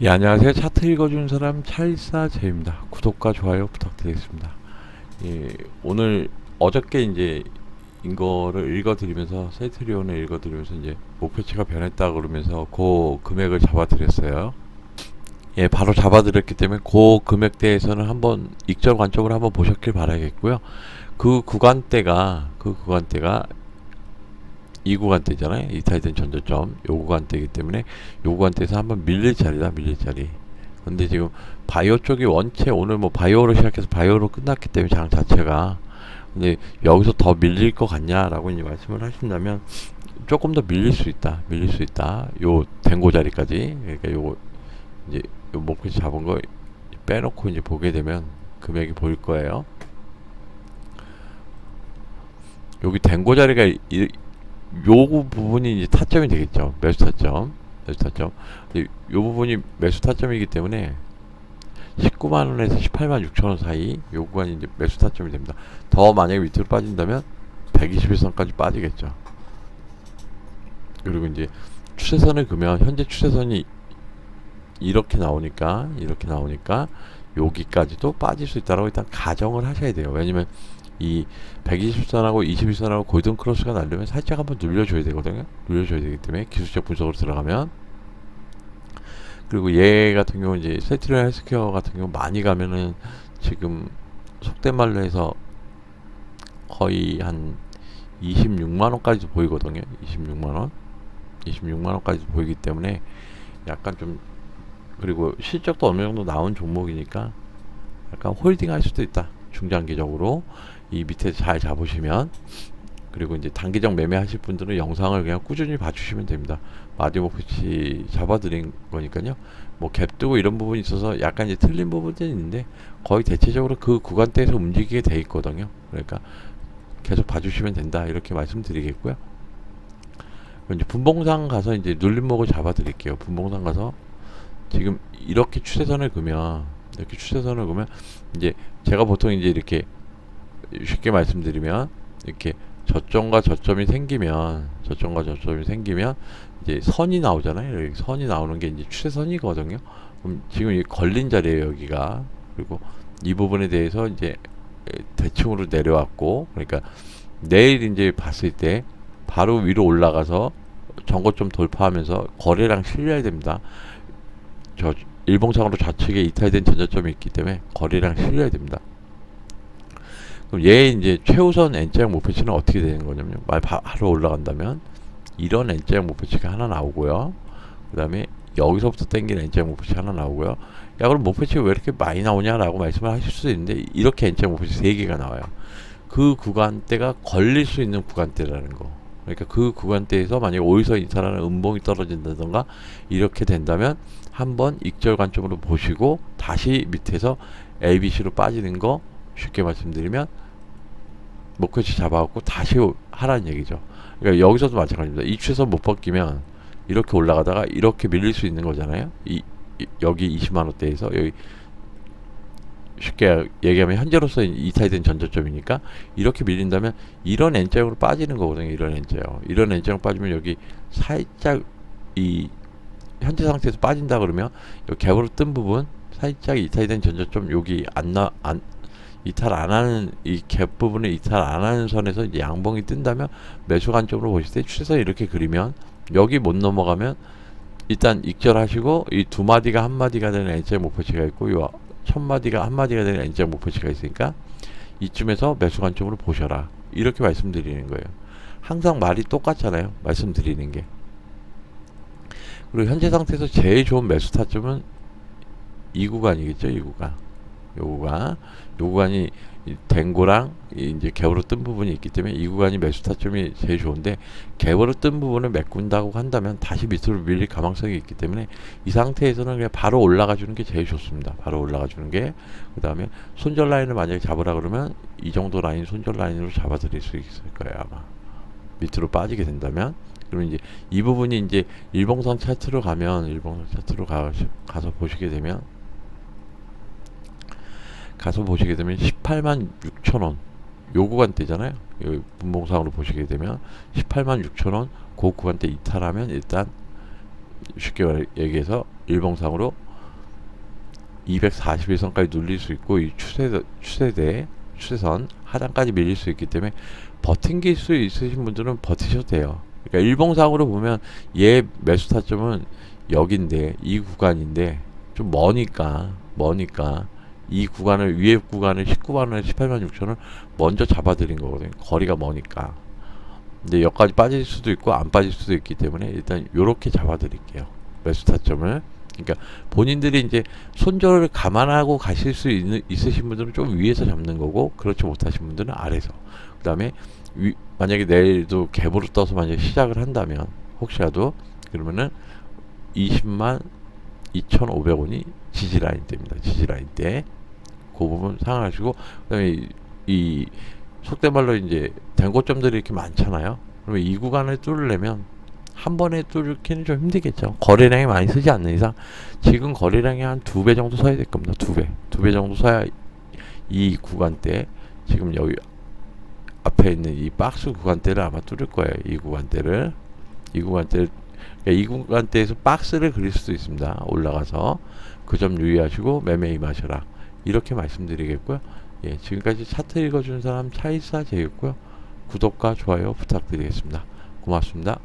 예, 안녕하세요. 차트 읽어주는 사람 찰사제입니다. 구독과 좋아요 부탁드리겠습니다. 예, 오늘 어저께 이제 인거를 읽어드리면서 세트리온을 읽어드리면서 이제 목표치가 변했다 그러면서 그 금액을 잡아드렸어요. 예, 바로 잡아드렸기 때문에 그 금액대에서는 한번 익절 관점으로 한번 보셨길 바라겠고요. 그 구간대가 그 구간대가 이 구간대잖아요. 이탈된 전저점 요 구간대이기 때문에 요 구간대에서 한번 밀릴 자리다 밀릴 자리. 근데 지금 바이오 쪽이 원체 오늘 뭐 바이오로 시작해서 바이오로 끝났기 때문에 장 자체가 근데 여기서 더 밀릴 것 같냐라고 이제 말씀을 하신다면 조금 더 밀릴 수 있다. 밀릴 수 있다. 요 댕고 자리까지. 그러니까 요거 이제 요 목표치 잡은 거 빼놓고 이제 보게 되면 금액이 보일 거예요. 여기 댕고 자리가 이, 요 부분이 이제 타점이 되겠죠. 매수 타점. 매수 타점. 요 부분이 매수 타점이기 때문에 19만 원에서 18만 6천 원 사이 요 구간이 이제 매수 타점이 됩니다. 더 만약에 밑으로 빠진다면 121선까지 빠지겠죠. 그리고 이제 추세선을 그면 현재 추세선이 이렇게 나오니까 이렇게 나오니까 여기까지도 빠질 수 있다라고 일단 가정을 하셔야 돼요. 왜냐면 이 120선하고 21선하고 골든 크로스가 나려면 살짝 한번 눌려줘야 되거든요. 눌려줘야 되기 때문에 기술적 분석으로 들어가면 그리고 얘 같은 경우 이제 세트리얼 헬스케어 같은 경우 많이 가면은 지금 속된 말로 해서 거의 한 26만 원까지도 보이거든요. 26만 원, 26만 원까지도 보이기 때문에 약간 좀 그리고 실적도 어느 정도 나온 종목이니까 약간 홀딩 할 수도 있다. 중장기적으로 이 밑에 잘 잡으시면 그리고 이제 단기적 매매하실 분들은 영상을 그냥 꾸준히 봐주시면 됩니다. 마디모프치 잡아드린 거니까요. 뭐 갭 뜨고 이런 부분이 있어서 약간 이제 틀린 부분들이 있는데 거의 대체적으로 그 구간대에서 움직이게 돼 있거든요. 그러니까 계속 봐주시면 된다 이렇게 말씀드리겠고요. 이제 분봉상 가서 이제 눌림목을 잡아드릴게요. 분봉상 가서 지금 이렇게 추세선을 그면 이렇게 추세선을 그면 이제 제가 보통 이제 이렇게 쉽게 말씀드리면 이렇게 저점과 저점이 생기면 저점과 저점이 생기면 이제 선이 나오잖아요. 여기 선이 나오는 게 이제 추세선이거든요. 그럼 지금 이 걸린 자리에요 여기가 그리고 이 부분에 대해서 이제 대칭으로 내려왔고 그러니까 내일 이제 봤을 때 바로 위로 올라가서 전고점 돌파하면서 거래량 실려야 됩니다. 저 일봉상으로 좌측에 이탈된 전저점이 있기 때문에 거래량 실려야 됩니다. 그럼 얘 이제 최우선 N자형 목표치는 어떻게 되는 거냐면 말 바로 올라간다면 이런 N자형 목표치가 하나 나오고요. 그 다음에 여기서부터 땡기는 N자형 목표치 하나 나오고요. 야 그럼 목표치가 왜 이렇게 많이 나오냐라고 말씀을 하실 수도 있는데 이렇게 N자형 목표치 세 개가 나와요. 그 구간대가 걸릴 수 있는 구간대라는 거. 그러니까 그 구간대에서 만약에 5일선 이탈하는 음봉이 떨어진다던가 이렇게 된다면 한번 익절 관점으로 보시고 다시 밑에서 ABC로 빠지는 거 쉽게 말씀드리면 목표치 잡아갖고 다시 오- 하라는 얘기죠. 그러니까 여기서도 마찬가지입니다. 이 추세선 못 벗기면 이렇게 올라가다가 이렇게 밀릴 수 있는 거잖아요. 이, 이- 여기 20만 원대에서 여기 쉽게 얘기하면 현재로서 이탈된 전저점이니까 이렇게 밀린다면 이런 N자형으로 빠지는 거거든요. 이런 N자형. 이런 N자형 빠지면 여기 살짝 이 현재 상태에서 빠진다 그러면 이 갭으로 뜬 부분 살짝 이탈된 전저점 여기 안나 안 이탈 안 하는 이 갭 부분에 이탈 안 하는 선에서 양봉이 뜬다면 매수 관점으로 보실 때 추세선 이렇게 그리면 여기 못 넘어가면 일단 익절하시고 이 두 마디가 한 마디가 되는 N자 목표치가 있고 요 첫 마디가 한 마디가 되는 N자 목표치가 있으니까 이쯤에서 매수 관점으로 보셔라 이렇게 말씀드리는 거예요. 항상 말이 똑같잖아요. 말씀드리는 게. 그리고 현재 상태에서 제일 좋은 매수 타점은 이 구간이겠죠. 이 구간. 요 구간. 요 구간이 이 댕고랑 이 이제 갭으로 뜬 부분이 있기 때문에 이 구간이 매수 타점이 제일 좋은데 갭으로 뜬 부분을 메꾼다고 한다면 다시 밑으로 밀릴 가망성이 있기 때문에 이 상태에서는 그냥 바로 올라가 주는 게 제일 좋습니다. 바로 올라가 주는 게 그 다음에 손절 라인을 만약에 잡으라 그러면 이 정도 라인 손절 라인으로 잡아 드릴 수 있을 거예요, 아마. 밑으로 빠지게 된다면 그러면 이제 이 부분이 이제 일봉상 차트로 가면 일봉상 차트로 가, 가서 보시게 되면 가서 보시게 되면 18만 6천 원. 요 구간대잖아요. 요 분봉상으로 보시게 되면 18만 6천 원. 그 구간대 이탈하면 일단 쉽게 말- 얘기해서 일봉상으로 241선까지 눌릴 수 있고 이 추세 추세대 추세선 하단까지 밀릴 수 있기 때문에 버틴길 수 있으신 분들은 버티셔도 돼요. 그러니까 일봉상으로 보면 얘 매수 타점은 여긴데 이 구간인데 좀 머니까 머니까 이 구간을 위에 구간을 19만 원, 18만 6천 원 먼저 잡아드린 거거든요. 거리가 머니까. 근데 여기까지 빠질 수도 있고 안 빠질 수도 있기 때문에 일단 요렇게 잡아드릴게요. 매수 타점을. 그러니까 본인들이 이제 손절을 감안하고 가실 수 있는, 있으신 분들은 좀 위에서 잡는 거고 그렇지 못하신 분들은 아래서. 그다음에 위, 만약에 내일도 갭으로 떠서 만약에 시작을 한다면 혹시라도 그러면은 20만 2,500원이 지지 라인 때입니다. 지지 라인 때. 그 부분 상하시고 그다음에 이, 이 속된 말로 이제 된고점들이 이렇게 많잖아요. 그러면 이 구간을 뚫으려면 한 번에 뚫기는 좀 힘들겠죠. 거래량이 많이 쓰지 않는 이상 지금 거래량이 한 두 배 정도 서야 될 겁니다. 두 배. 두 배 정도 서야 이 구간대 지금 여기 앞에 있는 이 박스 구간대를 아마 뚫을 거예요. 이 구간대를. 이 구간대를 그러니까 이 구간대에서 박스를 그릴 수도 있습니다. 올라가서 그 점 유의하시고 매매 임하셔라. 이렇게 말씀드리겠고요. 예, 지금까지 차트 읽어준 사람 차이사 제였고요. 구독과 좋아요 부탁드리겠습니다. 고맙습니다.